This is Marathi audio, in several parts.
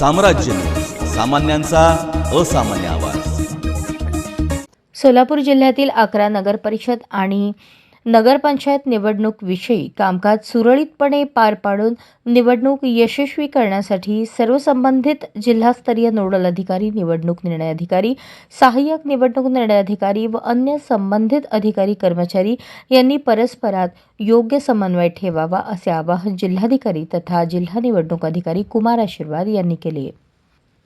साम्राज्य. सामान्यांचा असामान्य आवाज. सोलापूर जिल्ह्यातील अकरा नगर परिषद आणि नगरपंचायत निवडणूकविषयी कामकाज सुरळीतपणे पार पाडून निवडणूक यशस्वी करण्यासाठी सर्व संबंधित जिल्हास्तरीय नोडल अधिकारी निवडणूक निर्णय अधिकारी सहाय्यक निवडणूक निर्णय अधिकारी व अन्य संबंधित अधिकारी कर्मचारी यांनी परस्परात योग्य समन्वय ठेवावा असे आवाहन जिल्हाधिकारी तथा जिल्हा निवडणूक अधिकारी कुमार आशीर्वाद यांनी केले.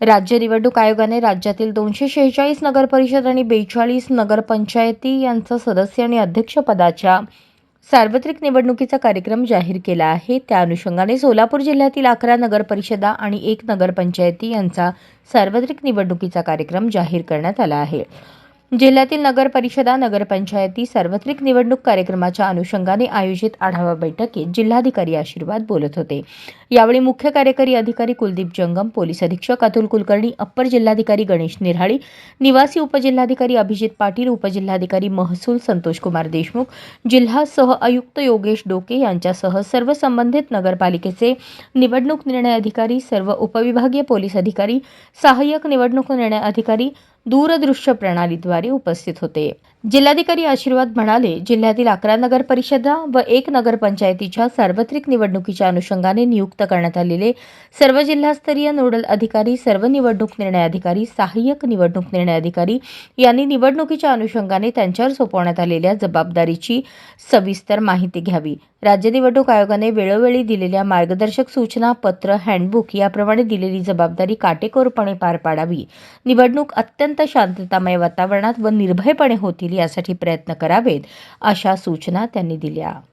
राज्य निवडणूक आयोगाने राज्यातील दोनशे शेहेचाळीस नगरपरिषद आणि बेचाळीस नगरपंचायती यांचा सदस्य आणि अध्यक्षपदाच्या सार्वत्रिक निवडणुकीचा कार्यक्रम जाहीर केला आहे. त्या अनुषंगाने सोलापूर जिल्ह्यातील अकरा नगरपरिषदा आणि एक नगरपंचायती यांचा सार्वत्रिक निवडणुकीचा कार्यक्रम जाहीर करण्यात आला आहे. जिल्ह्यातील नगर परिषदा नगरपंचायती सार्वत्रिक निवडणूक कार्यक्रमाच्या अनुषंगाने आयोजित आढावा बैठकीत जिल्हाधिकारी आशीर्वाद बोलत होते. यावेळी मुख्य कार्यकारी अधिकारी कुलदीप जंगम पोलीस अधीक्षक अतुल कुलकर्णी अप्पर जिल्हाधिकारी गणेश निराळी निवासी उपजिल्हाधिकारी अभिजित पाटील उपजिल्हाधिकारी महसूल संतोषकुमार देशमुख जिल्हा सह आयुक्त योगेश डोके यांच्यासह सर्व संबंधित नगरपालिकेचे निवडणूक निर्णय अधिकारी सर्व उपविभागीय पोलीस अधिकारी सहाय्यक निवडणूक निर्णय अधिकारी दूरदृश्य प्रणालीद्वारे उपस्थित होते. जिल्हाधिकारी आशीर्वाद म्हणाले जिल्ह्यातील अकरा नगर परिषदा व एक नगरपंचायतीच्या सार्वत्रिक निवडणुकीच्या अनुषंगाने नियुक्त करण्यात आलेले सर्व जिल्हास्तरीय नोडल अधिकारी सर्व निवडणूक निर्णय अधिकारी सहाय्यक निवडणूक निर्णय अधिकारी यांनी निवडणुकीच्या अनुषंगाने त्यांच्यावर सोपवण्यात आलेल्या जबाबदारीची सविस्तर माहिती घ्यावी. राज्य निवडणूक आयोगाने वेळोवेळी दिलेल्या मार्गदर्शक सूचना पत्र हँडबुक याप्रमाणे दिलेली जबाबदारी काटेकोरपणे पार पाडावी. निवडणूक अत्यंत शांततामय वातावरणात व निर्भयपणे होतील यासाठी प्रयत्न करावेत अशा सूचना त्यांनी दिल्या.